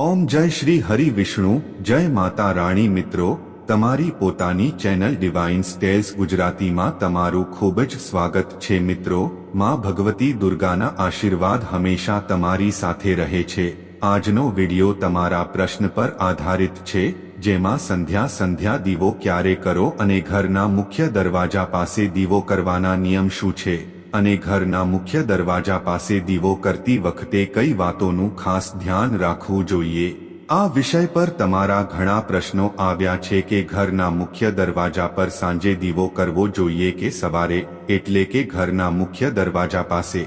ઓમ જય શ્રી હરિ વિષ્ણુ, જય માતા રાણી મિત્રો, તમારી પોતાની ચેનલ ડિવાઇન સ્ટેલ્સ ગુજરાતીમાં તમારું ખૂબ જ સ્વાગત છે મિત્રો, માં ભગવતી દુર્ગાના આશીર્વાદ હંમેશા તમારી સાથે રહે છે. આજનો વિડિયો તમારા પ્રશ્ન પર આધારિત છે, જેમાં સંધ્યા સંધ્યા દીવો ક્યારે કરો અને ઘરના મુખ્ય દરવાજા પાસે દીવો કરવાના નિયમ શું છે? અને ઘરના મુખ્ય દરવાજા પાસે દીવો કરતી વખતે કઈ વાતોનું ખાસ ધ્યાન રાખવું જોઈએ? આ વિષય પર તમારા ઘણા પ્રશ્નો આવ્યા છે કે ઘરના મુખ્ય દરવાજા પર સાંજે દીવો કરવો જોઈએ કે સવારે, એટલે કે ઘરના મુખ્ય દરવાજા પાસે?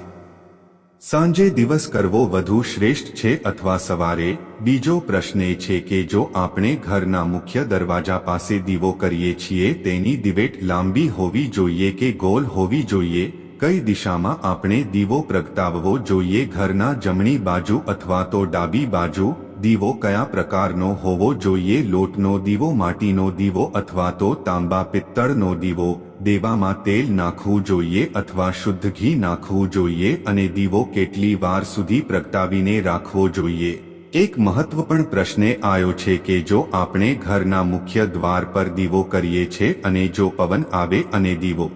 સાંજે દિવસ કરવો વધુ શ્રેષ્ઠ છે અથવા સવારે? બીજો પ્રશ્ન એ છે કે જો આપણે ઘરના મુખ્ય દરવાજા પાસે દીવો કરીએ છીએ, તેની દિવેટ લાંબી હોવી જોઈએ કે ગોલ હોવી જોઈએ? કઈ દિશામાં આપણે દીવો પ્રગટાવવો જોઈએ? ઘરના જમણી બાજુ અથવા તો ડાબી બાજુ, દીવો કયા પ્રકારનો હોવો જોઈએ? લોટનો દીવો, માટીનો દીવો અથવા તો તાંબા, પિત્તળનો દીવો? દેવામાં તેલ નાખવું જોઈએ અથવા શુદ્ધ ઘી નાખવું જોઈએ? અને દીવો કેટલી વાર સુધી પ્રગટાવીને રાખવો જોઈએ? એક મહત્વપૂર્ણ પ્રશ્ન આવ્યો છે કે જો આપણે ઘરના મુખ્ય દ્વાર પર દીવો કરીએ છીએ અને જો પવન આવે અને દીવો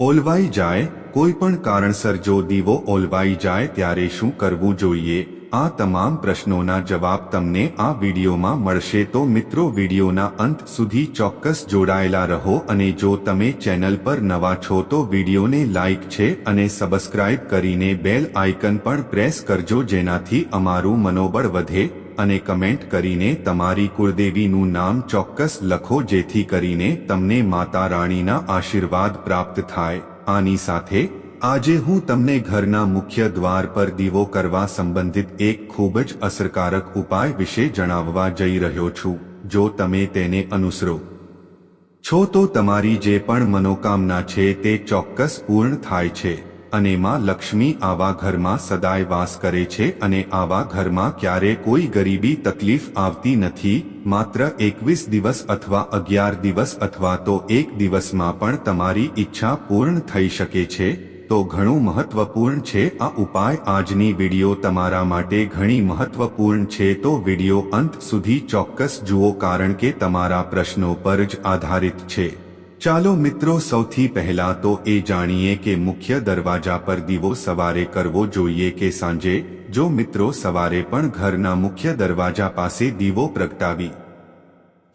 ઓલવાઈ જાય, કોઈ પણ કારણસર જો દીવો ઓલવાઈ જાય ત્યારે શું કરવું જોઈએ? આ તમામ પ્રશ્નોના જવાબ તમને આ વિડીયોમાં મળશે. તો મિત્રો, વિડીયોના અંત સુધી ચોક્કસ જોડાયેલા રહો અને જો તમે ચેનલ પર નવા છો તો વિડીયોને લાઇક છે અને સબસ્ક્રાઇબ કરીને બેલ આઇકન પણ પ્રેસ કરજો જેનાથી અમારું મનોબળ વધે. અને કમેન્ટ કરીને તમારી કુળદેવીનું નામ ચોક્કસ લખો જેથી કરીને તમને માતા રાણીના આશીર્વાદ પ્રાપ્ત થાય. આની સાથે, આજે હું તમને ઘરના મુખ્ય દ્વાર પર દીવો કરવા સંબંધિત એક ખૂબ જ અસરકારક ઉપાય વિશે જણાવવા જઈ રહ્યો છું. જો તમે તેને અનુસરો. છો તો તમારી જે પણ મનોકામના છે તે ચોક્કસ પૂર્ણ થાય છે. અને માં લક્ષ્મી આવા ઘરમાં સદાય વાસ કરે છે અને આવા ઘરમાં ક્યારે કોઈ ગરીબી તકલીફ આવતી નથી, માત્ર એકવીસ દિવસ અથવા અગિયાર દિવસ અથવા તો એક દિવસમાં પણ તમારી ઈચ્છા પૂર્ણ થઈ શકે છે, તો ઘણું મહત્વપૂર્ણ છે. આ ઉપાય આજની વીડિયો તમારા માટે ઘણી મહત્વપૂર્ણ છે. તો વીડિયો અંત સુધી ચોક્કસ જુઓ કારણ કે તમારા પ્રશ્નો પર જ આધારિત છે. ચાલો મિત્રો સૌથી પહેલા તો એ જાણીએ કે મુખ્ય દરવાજા પર દીવો સવારે કરવો જોઈએ કે સાંજે? જો મિત્રો સવારે પણ ઘરના મુખ્ય દરવાજા પાસે દીવો પ્રગટાવી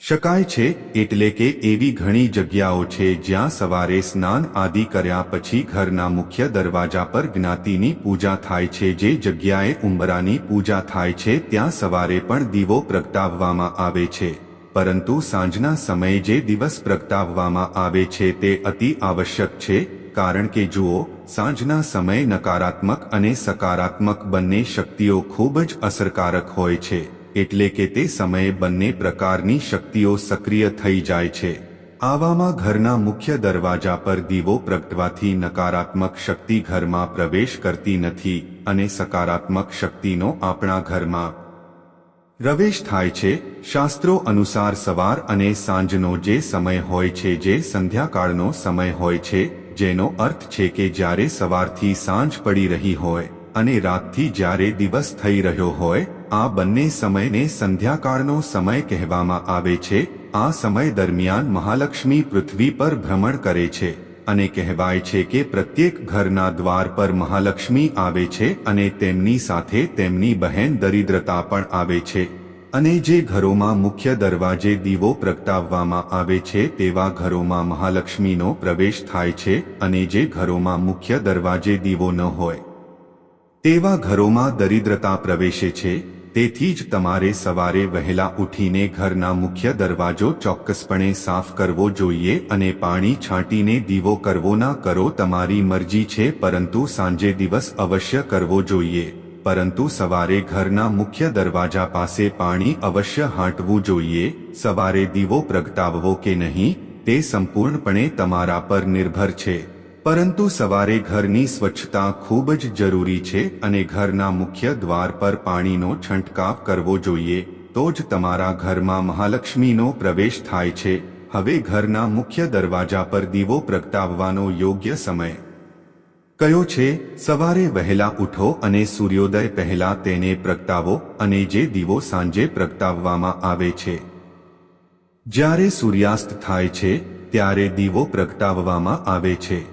શકાય છે, એટલે કે એવી ઘણી જગ્યાઓ છે જ્યાં સવારે સ્નાન આદિ કર્યા પછી ઘરના મુખ્ય દરવાજા પર જ્ઞાતિની પૂજા થાય છે. જે જગ્યાએ ઉંબરાની પૂજા થાય છે, ત્યાં સવારે પણ દીવો પ્રગટાવવામાં આવે છે. પરંતુ સાંજના સમયે જે દિવસ પ્રગટાવવામાં આવે છે તે અતિ આવશ્યક છે, કારણ કે જુઓ, સાંજના સમયે નકારાત્મક અને સકારાત્મક બંને શક્તિઓ ખૂબ જ અસરકારક હોય છે, એટલે કે તે સમયે બંને પ્રકારની શક્તિઓ સક્રિય થઈ જાય છે. આવામાં ઘરના મુખ્ય દરવાજા પર દીવો પ્રગટવાથી નકારાત્મક શક્તિ ઘરમાં પ્રવેશ કરતી નથી અને સકારાત્મક શક્તિનો આપણા ઘરમાં પ્રવેશ થાય છે, શાસ્ત્રો અનુસાર સવાર અને સાંજનો જે સમય હોય છે, જે સંધ્યાકાળનો સમય હોય છે, જેનો અર્થ છે કે જ્યારે સવારથી સાંજ પડી રહી હોય અને રાતથી જ્યારે દિવસ થઈ રહ્યો હોય, આ બંને સમયને સંધ્યાકાળનો સમય કહેવામાં આવે છે. આ સમય દરમિયાન મહાલક્ષ્મી પૃથ્વી પર ભ્રમણ કરે છે. અને કહેવાય છે કે પ્રત્યેક ઘરના દ્વાર પર મહાલક્ષ્મી આવે છે અને તેમની સાથે તેમની બહેન દરિદ્રતા પણ આવે છે. અને જે ઘરોમાં મુખ્ય દરવાજે દીવો પ્રગટાવવામાં આવે છે તેવા ઘરોમાં મહાલક્ષ્મીનો પ્રવેશ થાય છે અને જે ઘરોમાં મુખ્ય દરવાજે દીવો ન હોય, તેવા ઘરોમાં દરિદ્રતા પ્રવેશે છે. તેથી જ તમારે સવારે વહેલા ઉઠીને ઘરના મુખ્ય દરવાજો ચોક્કસપણે સાફ કરવો જોઈએ અને પાણી છાંટીને દીવો કરવો ના કરો. તમારી મરજી છે, પરંતુ સાંજે દિવસ અવશ્ય કરવો જોઈએ. પરંતુ સવારે ઘરના મુખ્ય દરવાજા પાસે પાણી અવશ્ય હાંટવું જોઈએ. સવારે દીવો પ્રગટાવવો કે નહીં, તે સંપૂર્ણપણે તમારા પર નિર્ભર છે. પરંતુ સવારે ઘરની સ્વચ્છતા ખૂબ જ જરૂરી છે અને ઘરના મુખ્ય દ્વાર પર પાણીનો છંટકાવ કરવો જોઈએ, તો જ તમારા ઘરમાં મહાલક્ષ્મીનો પ્રવેશ થાય છે. હવે ઘરના મુખ્ય દરવાજા પર દીવો પ્રગટાવવાનો યોગ્ય સમય. કયો છે, સવારે વહેલા ઉઠો અને સૂર્યોદય પહેલા તેને પ્રગટાવો અને જે દીવો સાંજે પ્રગટાવવામાં આવે છે. જ્યારે સૂર્યાસ્ત થાય છે, ત્યારે દીવો પ્રગટાવવામાં આવે છે.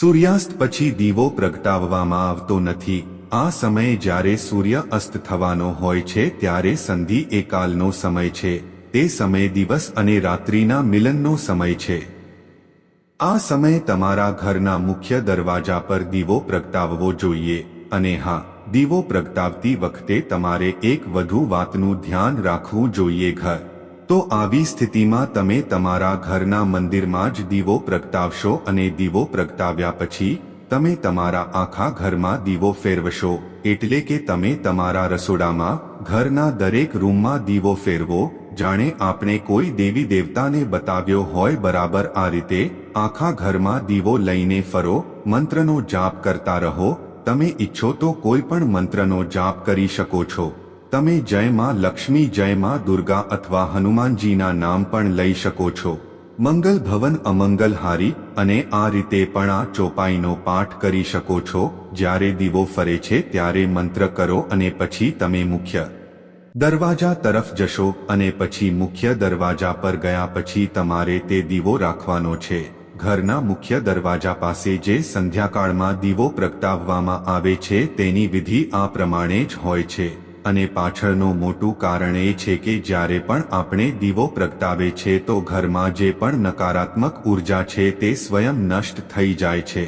સૂર્યાસ્ત પછી દીવો પ્રગટાવવામાં આવતો નથી. આ સમયે જ્યારે સૂર્ય અસ્ત થવાનો હોય છે ત્યારે સંધિ એકાલનો સમય છે. તે સમય દિવસ અને રાત્રિના મિલનનો સમય છે. આ સમયે તમારા ઘરના મુખ્ય દરવાજા પર દીવો પ્રગટાવવો જોઈએ. અને હા, દીવો પ્રગટાવતી વખતે તમારે એક વધુ વાતનું ધ્યાન રાખવું જોઈએ ઘર. તો આવી સ્થિતિમાં તમે તમારા ઘરના મંદિરમાં જ દીવો પ્રગટાવશો અને દીવો પ્રગટાવ્યા પછી, તમે તમારા આખા ઘરમાં દીવો ફેરવશો, એટલે કે તમે તમારા રસોડામાં, ઘરના દરેક રૂમમાં દીવો ફેરવો, જાણે આપણે કોઈ દેવી દેવતાને બતાવ્યો હોય બરાબર આ રીતે, આખા ઘરમાં દીવો લઈને ફરો, મંત્રનો જાપ કરતા રહો, તમે ઈચ્છો તો કોઈ પણ મંત્રનો જાપ કરી શકો છો. તમે જય માં લક્ષ્મી, જય માં દુર્ગા અથવા હનુમાનજીના નામ પણ લઈ શકો છો. મંગલ ભવન અમંગલહારી અને આ રીતે પણ આ ચોપાઈનો પાઠ કરી શકો છો. જ્યારે દીવો ફરે છે ત્યારે મંત્ર કરો અને પછી તમે મુખ્ય દરવાજા તરફ જશો અને પછી મુખ્ય દરવાજા પર ગયા પછી તમારે તે દીવો રાખવાનો છે. ઘરના મુખ્ય દરવાજા પાસે જે સંધ્યાકાળમાં દીવો પ્રગટાવવામાં આવે છે તેની વિધિ આ પ્રમાણે જ હોય છે. અને પાછળનું મોટું કારણ એ છે કે જ્યારે પણ આપણે દીવો પ્રગટાવે છે તો ઘરમાં જે પણ નકારાત્મક ઊર્જા છે તે સ્વયં નષ્ટ થઈ જાય છે.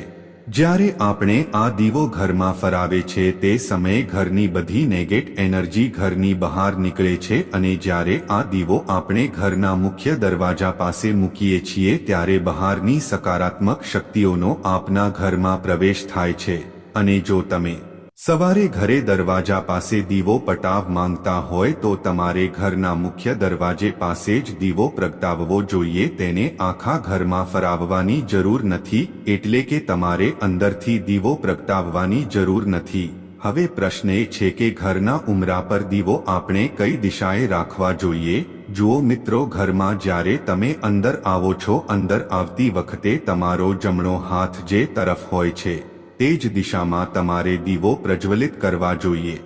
જ્યારે આપણે આ દીવો ઘરમાં ફરાવે છે તે સમયે ઘરની બધી નેગેટ એનર્જી ઘરની બહાર નીકળે છે અને જ્યારે આ દીવો આપણે ઘરના મુખ્ય દરવાજા પાસે મૂકીએ છીએ ત્યારે બહારની સકારાત્મક શક્તિઓનો આપના ઘરમાં પ્રવેશ થાય છે. અને જો તમે સવારે ઘરે દરવાજા પાસે દીવો પટાવ માંગતા હોય તો તમારે ઘરના મુખ્ય દરવાજે પાસે જ દીવો પ્રગટાવવો જોઈએ. તેને આખા ઘરમાં ફરાવવાની જરૂર નથી, એટલે કે તમારે અંદરથી દીવો પ્રગટાવવાની જરૂર નથી. હવે પ્રશ્ન એ છે કે ઘરના ઉમરા પર દીવો આપણે કઈ દિશાએ રાખવા જોઈએ? જુઓ મિત્રો, ઘરમાં જ્યારે તમે અંદર આવો છો, અંદર આવતી વખતે તમારો જમણો હાથ જે તરફ હોય છે. તે જ દિશામાં તમારે દીવો પ્રજ્વલિત કરવા જોઈએ.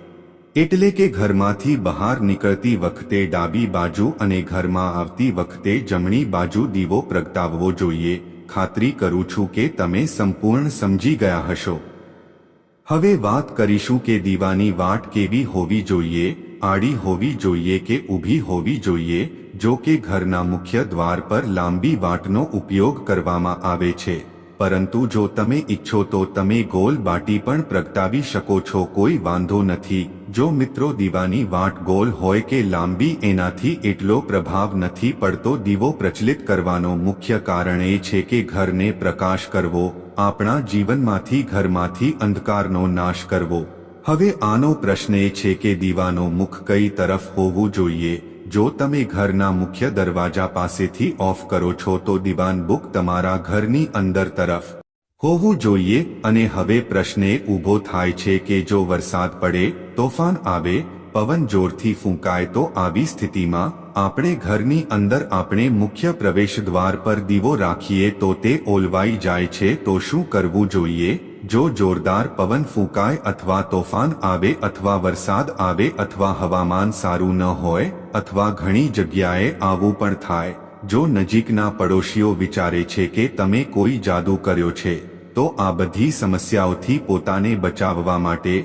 એટલે કે ઘરમાંથી બહાર નીકળતી વખતે ડાબી બાજુ અને ઘરમાં આવતી વખતે જમણી બાજુ દીવો પ્રગટાવવો જોઈએ. ખાતરી કરું છું કે તમે સંપૂર્ણ સમજી ગયા હશો. હવે વાત કરીશું કે દીવાની વાટ કેવી હોવી જોઈએ, આડી હોવી જોઈએ કે ઊભી હોવી જોઈએ, જો કે ઘરના મુખ્ય દ્વાર પર લાંબી વાટનો ઉપયોગ કરવામાં આવે છે. પરંતુ જો તમે ઈચ્છો તો તમે ગોલ બાટી પણ પ્રગટાવી શકો છો, કોઈ વાંધો નથી. જો મિત્રો દીવાની વાટ ગોલ હોય કે લાંબી, એનાથી એટલો પ્રભાવ નથી પડતો. દીવો પ્રચલિત કરવાનો મુખ્ય કારણ એ છે કે ઘરને પ્રકાશ કરવો, આપણા જીવનમાંથી ઘરમાંથી અંધકારનો નાશ કરવો. હવે આનો પ્રશ્ન એ છે કે દીવાનો મુખ કઈ તરફ હોવું જોઈએ? જો તમે ઘરના મુખ્ય દરવાજા પાસેથી ઓફ કરો છો તો દિવાન બુક તમારા ઘરની અંદર તરફ હોવું જોઈએ. અને હવે પ્રશ્ન ઊભો થાય છે કે જો વરસાદ પડે, તોફાન આવે, પવન જોરથી ફૂંકાય તો આવી સ્થિતિમાં આપણે ઘરની અંદર આપણે મુખ્ય પ્રવેશ દ્વાર પર દીવો રાખીએ તો તે ઓલવાઈ જાય છે તો શું કરવું જોઈએ? જો જોરદાર પવન ફૂંકાય અથવા તોફાન આવે અથવા વરસાદ આવે અથવા હવામાન સારું ન હોય અથવા ઘણી જગ્યાએ આવું પણ થાય, જો નજીકના પડોશીઓ વિચારે છે કે તમે કોઈ જાદુ કર્યો છે, તો આ બધી સમસ્યાઓથી પોતાને બચાવવા માટે.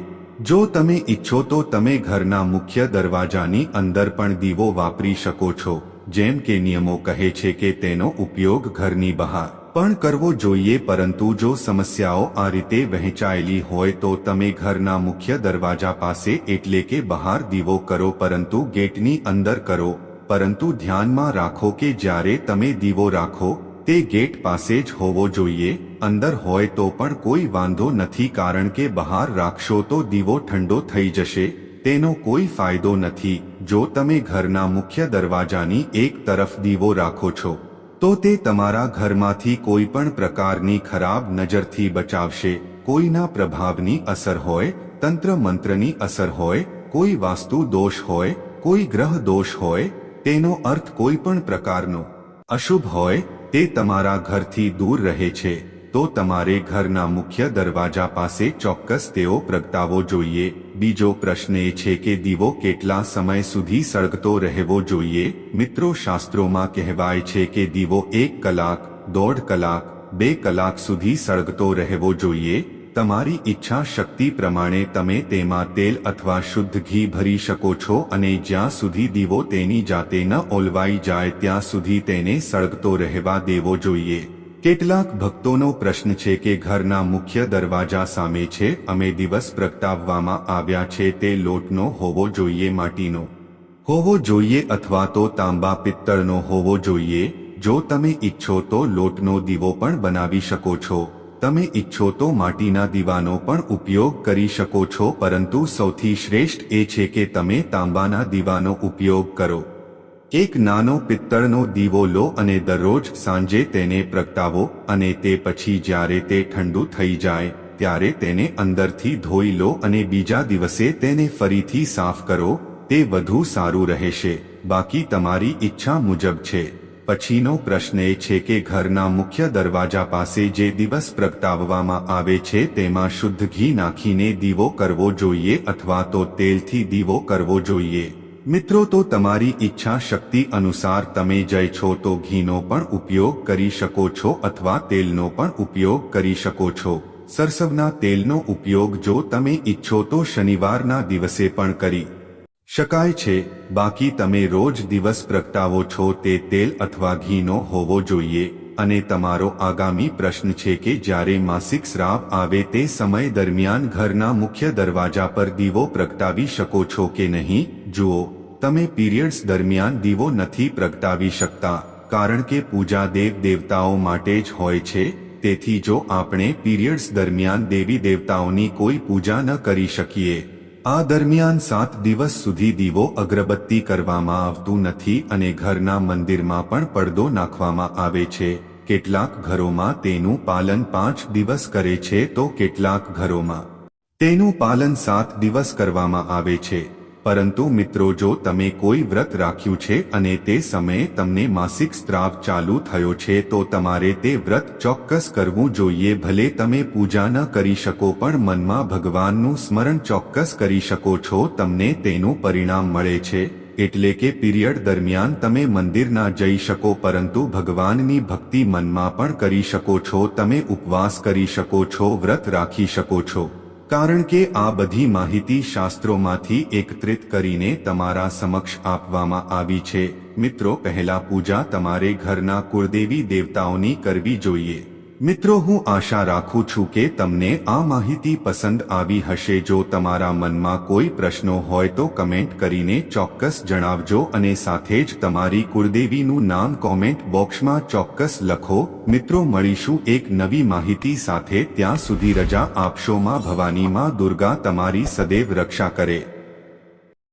જો તમે ઈચ્છો તો તમે ઘરના મુખ્ય દરવાજાની અંદર પણ દીવો વાપરી શકો છો, જેમ કે નિયમો કહે છે કે તેનો ઉપયોગ ઘરની બહાર પણ કરવો જોઈએ, પરંતુ જો સમસ્યાઓ આ રીતે વહેંચાયેલી હોય તો તમે ઘરના મુખ્ય દરવાજા પાસે એટલે કે બહાર દીવો કરો, પરંતુ ગેટની અંદર કરો. પરંતુ ધ્યાનમાં રાખો કે જ્યારે તમે દીવો રાખો, તે ગેટ પાસે જ હોવો જોઈએ. અંદર હોય તો પણ કોઈ વાંધો નથી, કારણ કે બહાર રાખશો તો દીવો ઠંડો થઈ જશે. તેનો કોઈ ફાયદો નથી. જો તમે ઘરના મુખ્ય દરવાજાની એક તરફ દીવો રાખો છો તો તે તમારા ઘરમાંથી કોઈ પણ પ્રકારની ખરાબ નજરથી બચાવશે, કોઈના પ્રભાવની અસર હોય, તંત્ર મંત્રની અસર હોય, કોઈ વાસ્તુ દોષ હોય, કોઈ ગ્રહ દોષ હોય, તેનો અર્થ કોઈ પણ પ્રકારનો. અશુભ હોય, તે તમારા ઘરથી દૂર રહે છે, તો તમારે ઘરના મુખ્ય દરવાજા પાસે ચોક્કસ તેઓ પ્રગટાવવો જોઈએ. બીજો પ્રશ્ન એ છે કે દીવો કેટલા સમય સુધી સળગતો રહેવો જોઈએ? મિત્રો, શાસ્ત્રોમાં કહેવાય છે કે દીવો એક કલાક, દોઢ કલાક, બે કલાક સુધી સળગતો રહેવો જોઈએ. તમારી ઈચ્છા શક્તિ પ્રમાણે તમે તેમાં તેલ અથવા શુદ્ધ ઘી ભરી શકો છો અને જ્યાં સુધી દીવો તેની જાતે ન ઓલવાઈ જાય ત્યાં સુધી તેને સળગતો રહેવા દેવો જોઈએ. કેટલાક ભક્તોનો પ્રશ્ન છે કે ઘરના મુખ્ય દરવાજા સામે છે, અમે દિવસ પ્રગટાવવામાં આવ્યા છે, તે લોટનો હોવો જોઈએ, માટીનો હોવો જોઈએ અથવા તો તાંબા પિત્તળનો હોવો જોઈએ? જો તમે ઈચ્છો તો લોટનો દીવો પણ બનાવી શકો છો. તમે ઈચ્છો તો માટીના દીવાનો પણ ઉપયોગ કરી શકો છો, પરંતુ સૌથી શ્રેષ્ઠ એ છે કે તમે તાંબાના દીવાનો ઉપયોગ કરો. એક નાનો પિત્તળનો દીવો લો અને દરરોજ સાંજે તેને પ્રગટાવો અને તે પછી જ્યારે તે ઠંડુ થઈ જાય, ત્યારે તેને અંદરથી ધોઈ લો અને બીજા દિવસે તેને ફરીથી સાફ કરો, તે વધુ સારું રહેશે. બાકી તમારી ઈચ્છા મુજબ છે. પછીનો પ્રશ્ન એ છે કે ઘરના મુખ્ય દરવાજા પાસે જે દિવસ પ્રગટાવવામાં આવે છે તેમાં શુદ્ધ ઘી નાખીને દીવો કરવો જોઈએ અથવા તો તેલથી દીવો કરવો જોઈએ. મિત્રો, તો તમારી ઈચ્છા શક્તિ અનુસાર તમે જય છો, તો ઘીનો પણ ઉપયોગ કરી શકો છો અથવા તેલનો પણ ઉપયોગ કરી શકો છો. સરસવના તેલનો ઉપયોગ જો તમે ઈચ્છો, તો શનિવારના દિવસે પણ કરી શકાય છે. બાકી તમે રોજ દિવસ પ્રગટાવો છો, તે તેલ અથવા ઘીનો હોવો જોઈએ. અને તમારો આગામી પ્રશ્ન છે કે જ્યારે માસિક સ્રાવ આવે, તે સમય દરમિયાન ઘરના મુખ્ય દરવાજા પર દીવો પ્રગટાવી શકો છો કે નહીં? જુઓ. તમે પીરિયડ્સ દરમિયાન દીવો નથી પ્રગટાવી શકતા, કારણ કે પૂજા દેવ દેવતાઓ માટે જ હોય છે. તેથી જો આપણે પીરિયડ્સ દરમિયાન દેવી દેવતાઓની કોઈ પૂજા ન કરી શકીએ, આ દરમિયાન સાત દિવસ સુધી દીવો અગરબત્તી કરવામાં આવતું નથી અને ઘરના મંદિરમાં પણ પડદો નાખવામાં આવે છે. કેટલાક ઘરોમાં તેનું પાલન પાંચ દિવસ કરે છે તો કેટલાક ઘરોમાં તેનું પાલન સાત દિવસ કરવામાં આવે છે. પરંતુ મિત્રો જો તમે કોઈ વ્રત રાખ્યું છે અને તે સમયે તમને માસિક સ્ત્રાવ ચાલુ થયો છે તો તમારે તે વ્રત ચોક્કસ કરવું જોઈએ ભલે તમે પૂજા ન કરી શકો પણ મનમાં ભગવાનનું સ્મરણ ચોક્કસ કરી શકો છો તમને તેનું પરિણામ મળે છે. એટલે કે પીરિયડ દરમિયાન તમે મંદિર ના જઈ શકો પરંતુ ભગવાનની ભક્તિ મનમાં પણ કરી શકો છો, તમે ઉપવાસ કરી શકો છો, વ્રત રાખી શકો છો. કારણ કે આ બધી માહિતી શાસ્ત્રોમાંથી એકત્રિત કરીને તમારા સમક્ષ આપવામાં આવી છે. મિત્રો, પહેલા પૂજા તમારે ઘરના કુળદેવી દેવતાઓની કરવી જોઈએ. મિત્રો, હું આશા રાખું છું કે તમને આ માહિતી પસંદ આવી હશે. જો તમારા મનમાં કોઈ પ્રશ્નો હોય તો કમેન્ટ કરીને ચોક્કસ જણાવજો અને સાથે જ તમારી કુળદેવીનું નામ કોમેન્ટ બોક્સમાં ચોક્કસ લખો. મિત્રો, મળીશું એક નવી માહિતી સાથે. ત્યાં સુધી રજા આપશો માં ભવાનીમાં દુર્ગા તમારી સદૈવ રક્ષા કરે.